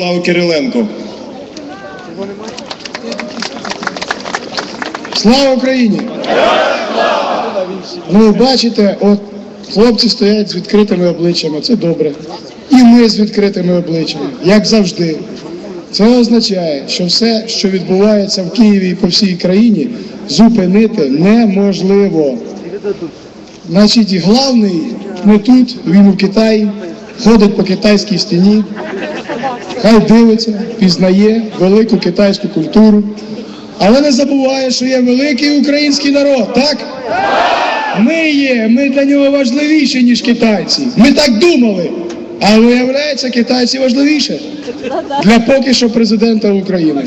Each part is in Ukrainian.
Ярославу Кириленку. Слава Україні! Ну, бачите, от хлопці стоять з відкритими обличчями, це добре. І ми з відкритими обличчями, як завжди. Це означає, що все, що відбувається в Києві і по всій країні, зупинити неможливо. Значить, главний не тут, він у Китаї, ходить по китайській стіні, хай дивиться, пізнає велику китайську культуру. Але не забуває, що є великий український народ, так? Ми є, ми для нього важливіші, ніж китайці. Ми так думали. А виявляється, китайці важливіше для поки що президента України.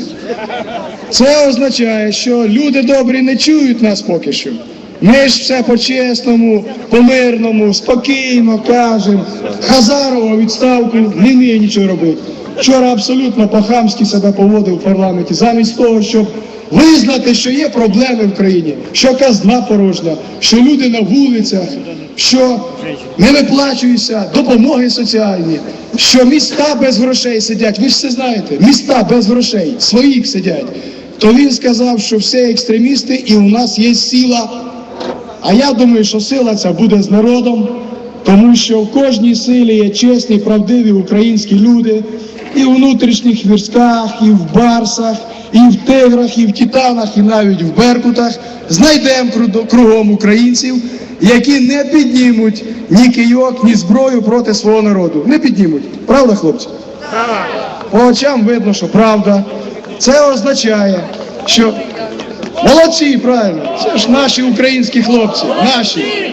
Це означає, що люди добрі не чують нас поки що. Ми ж все по-чесному, по-мирному, спокійно кажемо. Хазарова відставку не вміє нічого робити. Вчора абсолютно по-хамськи себе поводив в парламенті, замість того, щоб визнати, що є проблеми в країні, що казна порожня, що люди на вулицях, що не виплачуються допомоги соціальні, що міста без грошей сидять. Ви ж все знаєте, міста без грошей, своїх сидять. То він сказав, що все екстремісти і у нас є сила. А я думаю, що сила ця буде з народом, тому що в кожній силі є чесні, правдиві українські люди, і в внутрішніх вірськах, і в барсах, і в тиграх, і в титанах, і навіть в беркутах. Знайдемо кругом українців, які не піднімуть ні кийок, ні зброю проти свого народу. Не піднімуть. Правда, хлопці? По очам видно, що правда. Це означає, що молодці, правильно, це ж наші українські хлопці, наші.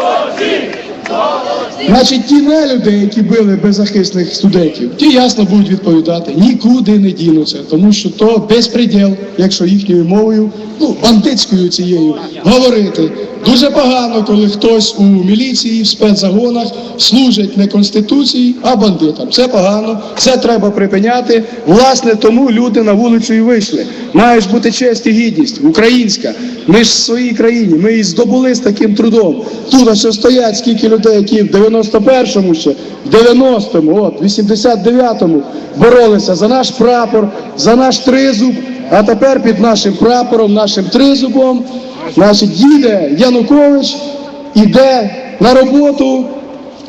Значить, ті нелюди, які били беззахисних студентів, ті ясно будуть відповідати, нікуди не дінуться, тому що то безпреділ, якщо їхньою мовою, ну, бандитською цією, говорити. Дуже погано, коли хтось у міліції, в спецзагонах служить не конституції, а бандитам. Це погано, це треба припиняти. Власне, тому люди на вулицю і вийшли. Має ж бути честь і гідність, українська. Ми ж в своїй країні, ми її здобули з таким трудом. Тут ось стоять скільки людей, які в 91-му ще, в 90-му, от, в 89-му боролися за наш прапор, за наш тризуб, а тепер під нашим прапором, нашим тризубом, значить, їде Янукович, іде на роботу,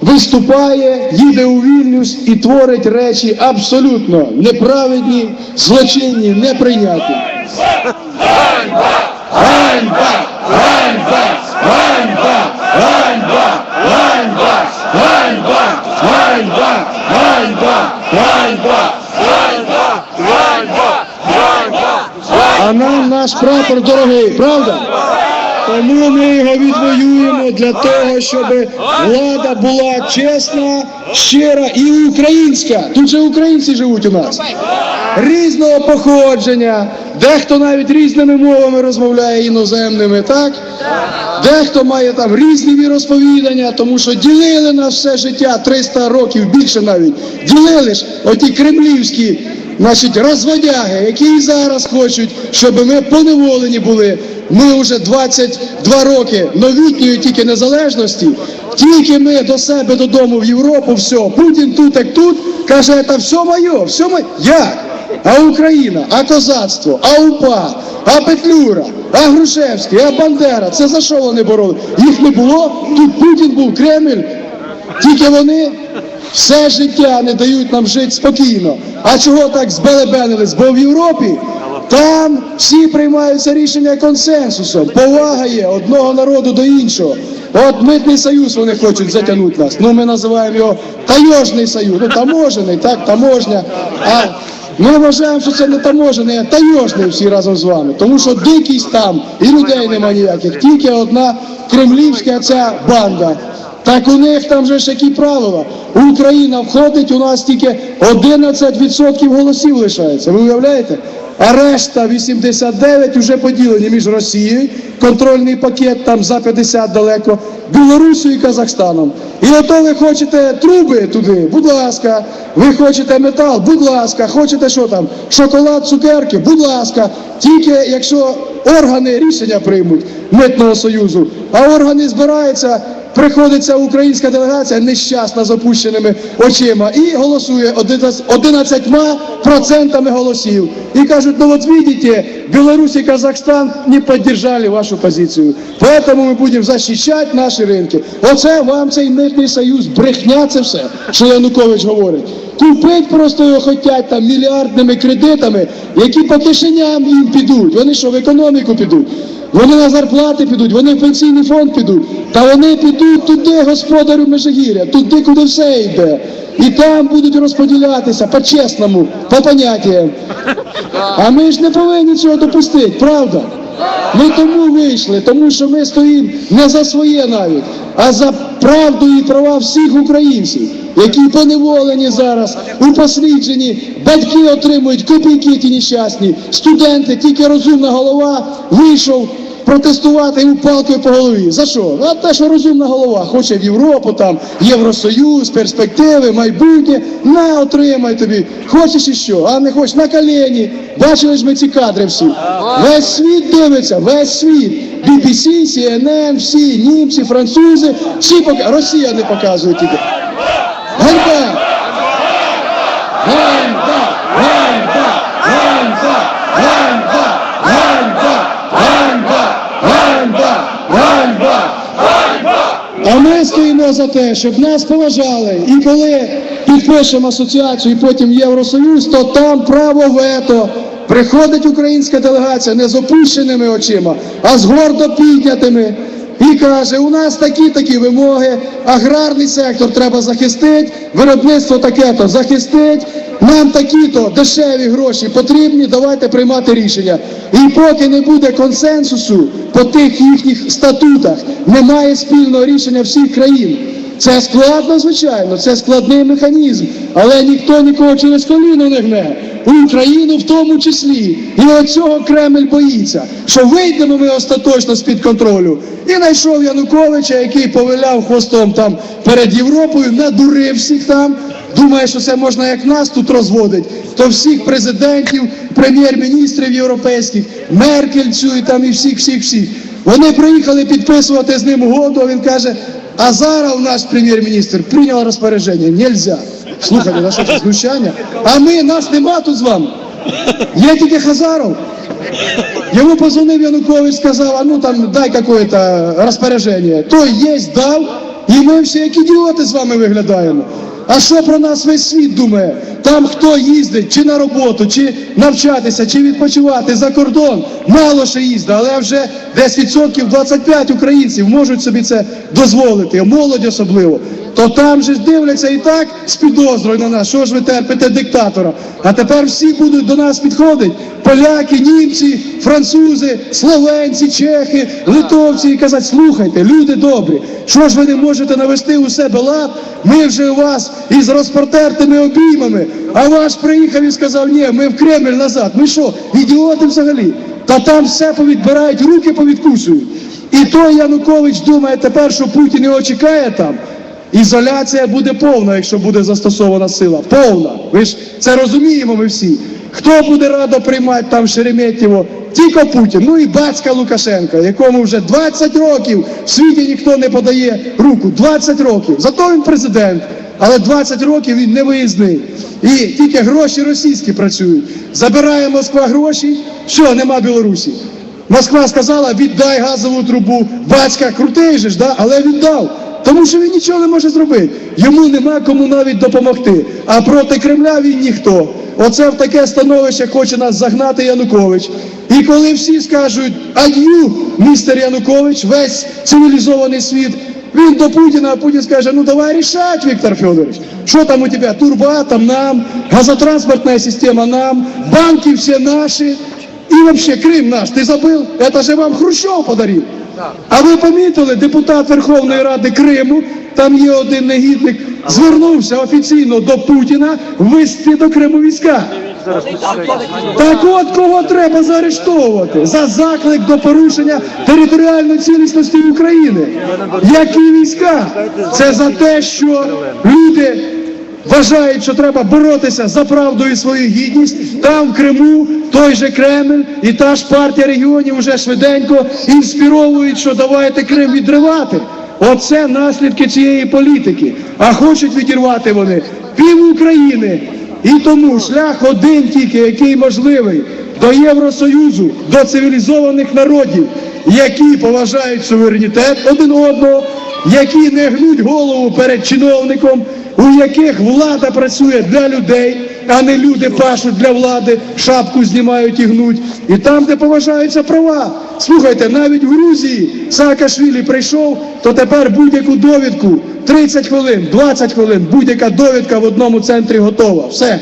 виступає, їде у Вільнюс і творить речі абсолютно неправедні, злочинні, неприйнятні. Ганьба! Ганьба! Ганьба! Ганьба! Ганьба! Ганьба! Ганьба! Ганьба! Ганьба! А нам наш прапор дорогий, правда? Тому ми його відвоюємо для того, щоб влада була чесна, щира і українська. Тут же українці живуть у нас. Різного походження, дехто навіть різними мовами розмовляє іноземними, так? Дехто має там різні віросповідання, тому що ділили нас все життя 300 років, більше навіть. Ділили ж оті кремлівські значить, розводяги, які і зараз хочуть, щоб ми поневолені були. Ми вже 22 роки новітньої тільки незалежності, тільки ми до себе додому в Європу, все, Путін тут, як тут, каже, це все моє, все моє. Як? А Україна, а козацтво, а УПА, а Петлюра, а Грушевський, а Бандера. Це за що вони боролися? Їх не було, тут Путін був, Кремль. Тільки вони все життя не дають нам жити спокійно. А чого так збелебенились? Бо в Європі там всі приймаються рішення консенсусом. Повага є одного народу до іншого. От митний союз вони хочуть затягнути нас. Ну ми називаємо його таможний союз. Ну таможений, так, таможня. А ми вважаємо, що це не таможений, а таможний всі разом з вами. Тому що дикість там і людей нема ніяких. Тільки одна кремлівська ця банда. Так у них там же ж які правила. Україна входить, у нас тільки 11% голосів лишається. Ви уявляєте? А решта 89 вже поділені між Росією, контрольний пакет там за 50 далеко, Білорусією і Казахстаном. І ото ви хочете труби туди, будь ласка. Ви хочете метал, будь ласка. Хочете що там? Шоколад, цукерки, будь ласка. Тільки якщо органи рішення приймуть митного союзу, а органи збираються. Приходиться українська делегація нещасна з опущеними очима і голосує 11 процентами голосів. І кажуть, ну от видите, Беларусь и Казахстан не поддержали вашу позицію. Поэтому ми будемо захищати наші ринки. Оце вам цей митний союз, брехня це все, що Янукович говорить. Купить просто його хотять там мільярдними кредитами, які по кишеням їм підуть. Вони що, в економіку підуть? Вони на зарплати підуть, вони в пенсійний фонд підуть, та вони підуть туди, господарю Межигір'я, туди, куди все йде. І там будуть розподілятися по-чесному, по поняттям. А ми ж не повинні цього допустити, правда? Ми тому вийшли, тому що ми стоїмо не за своє навіть, а за правду і права всіх українців, які поневолені зараз, упосліджені, батьки отримують копійки ті нещасні, студенти, тільки розумна голова вийшов протестувати йому палкою по голові. За що? А те, що розумна голова хоче в Європу, там, Євросоюз, перспективи, майбутнє. На, отримай тобі. Хочеш і що? А не хочеш на колені. Бачили ж ми ці кадри всі. Весь світ дивиться, весь світ. BBC, CNN, всі, німці, французи, всі пока... Росія не показує тільки. Ганьба! Ганьба! Ганьба! Ганьба! Ганьба! А ми стоїмо за те, щоб нас поважали. І коли підпишемо асоціацію і потім Євросоюз, то там право вето. Приходить українська делегація не з опущеними очима, а з гордо піднятими. І каже, у нас такі-такі вимоги, аграрний сектор треба захистити, виробництво таке-то захистить, нам такі-то дешеві гроші потрібні, давайте приймати рішення. І поки не буде консенсусу по тих їхніх статутах, немає спільного рішення всіх країн. Це складно, звичайно, це складний механізм, але ніхто нікого через коліно не гне. Україну в тому числі. І от цього Кремль боїться, що вийдемо ми остаточно з-під контролю. І знайшов Януковича, який повиляв хвостом там перед Європою, надурив всіх там. Думає, що це можна як нас тут розводить, то всіх президентів, прем'єр-міністрів європейських, Меркель цю і там і всіх, всіх, всіх. Вони приїхали підписувати з ним угоду, а він каже, а зараз наш прем'єр-міністр прийняв розпорядження, нельзя. Слухайте, на що знущання? А ми, нас нема тут з вами. Є тільки Хазаров. Йому позвонив Янукович, сказав, а ну там дай какое-то розпорядження. Той єсть дав, і ми всі як ідіоти з вами виглядаємо. А що про нас весь світ думає? Там хто їздить, чи на роботу, чи навчатися, чи відпочивати за кордон, мало ще їздить, але вже десь відсотків 25 українців можуть собі це дозволити, молодь особливо. То там же ж дивляться і так з підозрою на нас, що ж ви терпите диктатора. А тепер всі будуть до нас підходити. Поляки, німці, французи, словенці, чехи, литовці і казати, слухайте, люди добрі, що ж ви не можете навести у себе лад? Ми вже у вас із розпортертими обіймами, а ваш приїхав і сказав, ні, ми в Кремль назад. Ми що, ідіоти взагалі? Та там все повідбирають, руки повідкусують. І той Янукович думає тепер, що Путін його чекає там. Ізоляція буде повна, якщо буде застосована сила. Повна. Ви ж це розуміємо ми всі. Хто буде радо приймати там Шереметьєво? Тільки Путін. Ну і батька Лукашенка, якому вже 20 років в світі ніхто не подає руку. 20 років. Зато він президент. Але 20 років він не виїзний. І тільки гроші російські працюють. Забирає Москва гроші, що нема Білорусі. Москва сказала, віддай газову трубу. Батька крутий же ж, да? але віддав Тому що він нічого не може зробити. Йому нема кому навіть допомогти. А проти Кремля він ніхто. Оце в таке становище хоче нас загнати Янукович. І коли всі скажуть ад'ю, містер Янукович, весь цивілізований світ, він до Путіна, а Путін скаже, ну давай рішать, Віктор Федорович. Що там у тебе? Турбатом нам, газотранспортная система нам, банки все наши. И вообще Крым наш, ты забыл? Это же вам Хрущев подарил. А ви помітили, депутат Верховної Ради Криму, там є один негідник, звернувся офіційно до Путіна ввести до Криму війська. Так от кого треба заарештовувати за заклик до порушення територіальної цілісності України. Які війська? Це за те, що люди вважають, що треба боротися за правду і свою гідність. Там в Криму той же Кремль і та ж партія регіонів вже швиденько інспіровують, що давайте Крим відривати. Оце наслідки цієї політики. А хочуть відірвати вони пів України. І тому шлях один тільки, який можливий до Євросоюзу, до цивілізованих народів, які поважають суверенітет один одного, які не гнуть голову перед чиновником, у яких влада працює для людей, а не люди пашуть для влади, шапку знімають і гнуть. І там, де поважаються права. Слухайте, навіть в Грузії Саакашвілі прийшов, то тепер будь-яку довідку 30 хвилин, 20 хвилин, будь-яка довідка в одному центрі готова. Все.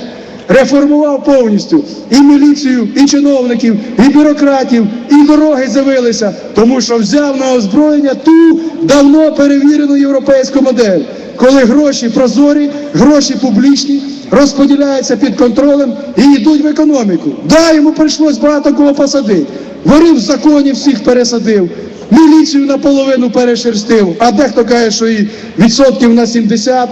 Реформував повністю і міліцію, і чиновників, і бюрократів, і дороги з'явилися, тому що взяв на озброєння ту давно перевірену європейську модель, коли гроші прозорі, гроші публічні, розподіляються під контролем і йдуть в економіку. Да, йому прийшлось багато кого посадити. Ворів в законі всіх пересадив, міліцію наполовину перешерстив, а дехто каже, що і відсотків на 70.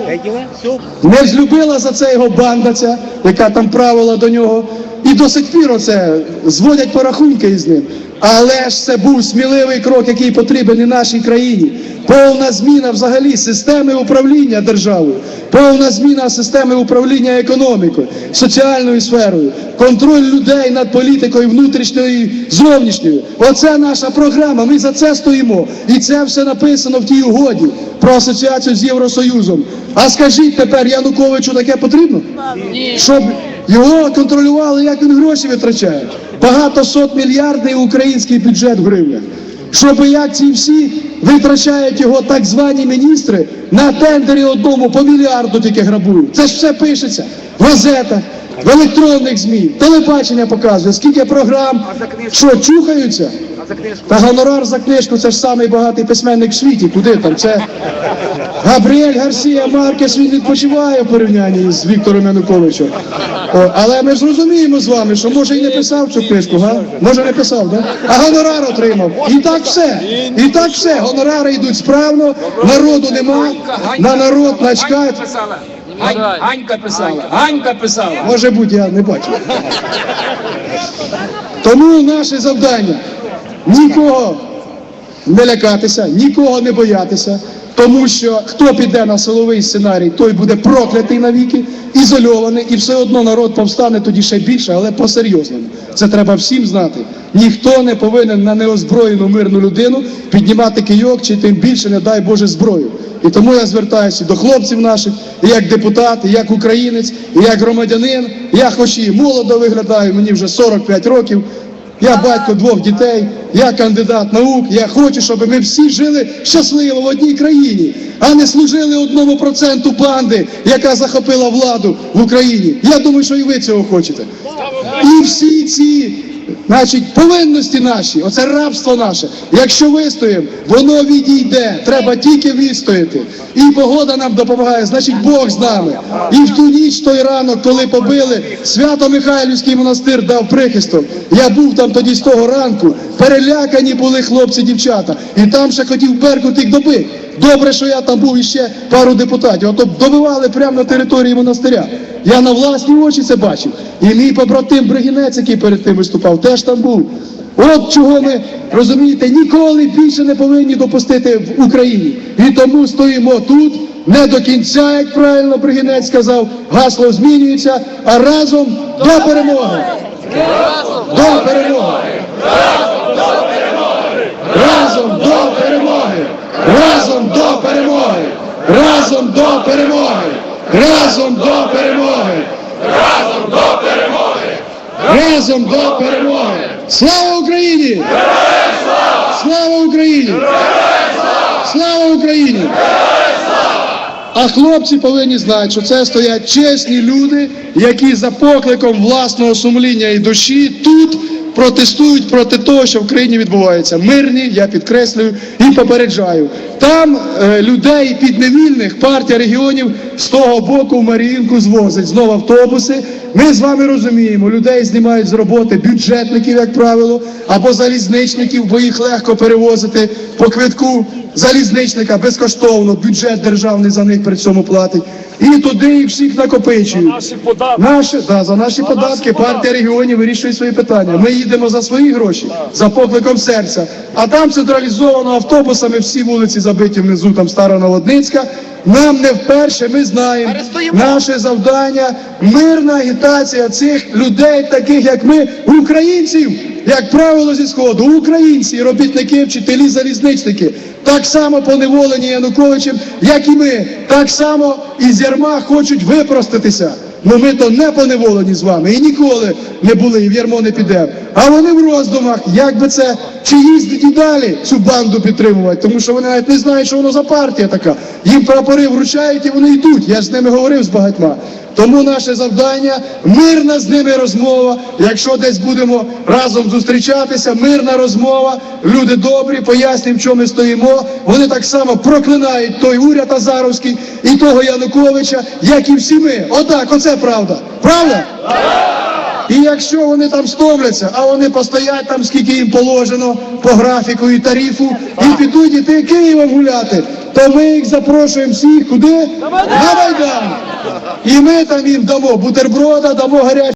Не злюбила за це його банда ця, яка там правила до нього. І до сих пір оце зводять порахунки із ним. Але ж це був сміливий крок, який потрібен і нашій країні. Повна зміна взагалі системи управління державою, повна зміна системи управління економікою, соціальною сферою, контроль людей над політикою внутрішньою і зовнішньою. Оце наша програма. Ми за це стоїмо. І це все написано в тій угоді про асоціацію з Євросоюзом. А скажіть тепер Януковичу таке потрібно? Щоб його контролювали, як він гроші витрачає. Багато сот мільярдів український бюджет в гривнях. Щоб як ці всі витрачають його так звані міністри на тендері одному по мільярду тільки грабують. Це ж все пишеться в газетах, в електронних ЗМІ, телебачення показує, скільки програм, що чухаються. Та гонорар за книжку це ж самий багатий письменник в світі. Куди там? Це Габріель Гарсія Маркес він відпочиває в порівнянні з Віктором Януковичем. О, але ми ж розуміємо з вами, що може і не писав цю книжку, га? Може не писав, да? А гонорар отримав. І так все. І так все. Гонорари йдуть справно, народу нема, на народ начкають. писала. Ань- Анька писала. Анька писала. Може бути, я не бачу. Тому наше завдання нікого не лякатися, нікого не боятися, тому що хто піде на силовий сценарій, той буде проклятий навіки, ізольований, і все одно народ повстане тоді ще більше, але по-серйозному. Це треба всім знати. Ніхто не повинен на неозброєну мирну людину піднімати кийок чи тим більше, не дай Боже, зброю. І тому я звертаюся до хлопців наших, як депутат, як українець, як громадянин. Я хоч і молодо виглядаю, мені вже 45 років. Я батько двох дітей, я кандидат наук. Я хочу, щоб ми всі жили щасливо в одній країні, а не служили одному проценту банди, яка захопила владу в Україні. Я думаю, що і ви цього хочете. І всі ці, значить, повинності наші, оце рабство наше. Якщо вистоїмо, воно відійде. Треба тільки вистояти. І погода нам допомагає, значить Бог з нами. І в ту ніч, той ранок, коли побили, Свято-Михайлівський монастир дав прихисток. Я був там тоді з того ранку. Перелякані були хлопці, дівчата. І там ще хотів Беркут їх добити. Добре, що я там був іще пару депутатів. Ото добивали прямо на території монастиря. Я на власні очі це бачив. І мій побратим Бригінець, який перед тим виступав, теж там був. От чого ми розумієте, ніколи більше не повинні допустити в Україні. І тому стоїмо тут не до кінця, як правильно Бригінець сказав, гасло змінюється, а разом до перемоги. До перемоги. Разом до перемоги! Разом до перемоги! Разом до перемоги! Разом до перемоги! Разом до перемоги! Разом до перемоги! Слава Україні! Слава Україні! Слава Україні! А хлопці повинні знати, що це стоять чесні люди, які за покликом власного сумління і душі тут протестують проти того, що в країні відбувається. Мирні, я підкреслюю і попереджаю. Там е, людей підневільних партія регіонів з того боку в Маріїнку звозить знову автобуси. Ми з вами розуміємо, людей знімають з роботи бюджетників, як правило, або залізничників, бо їх легко перевозити по квитку залізничника безкоштовно, бюджет державний за них при цьому платить. І туди їх всіх накопичують. Наші податки. Наші, да, за наші податки наші партія регіонів вирішує свої питання. Ми їдемо за свої гроші, за покликом серця. А там централізовано автобусами всі вулиці забиті внизу, там стара Новодницька. Нам не вперше, ми знаємо. Наше завдання мирна агітація цих людей, таких як ми, українців, як правило, зі сходу, українці, робітники, вчителі, залізничники, так само поневолені Януковичем, як і ми, так само із ярма хочуть випроститися. Ну ми то не поневолені з вами і ніколи не були, і в ярмо не підемо. А вони в роздумах, як би це, чи їздить і далі цю банду підтримувати, тому що вони навіть не знають, що воно за партія така. Їм прапори вручають і вони йдуть. Я ж з ними говорив з багатьма. Тому наше завдання мирна з ними розмова. Якщо десь будемо разом зустрічатися, мирна розмова. Люди добрі, пояснюємо, чому ми стоїмо. Вони так само проклинають той уряд Азаровський і того Януковича, як і всі ми. Отак, оце правда. Правда? І якщо вони там стомляться, а вони постоять там, скільки їм положено по графіку і тарифу, і підуть іти Києвом гуляти, то ми їх запрошуємо всіх куди? На Майдан! І ми там їм дамо бутерброда, дамо гарячі.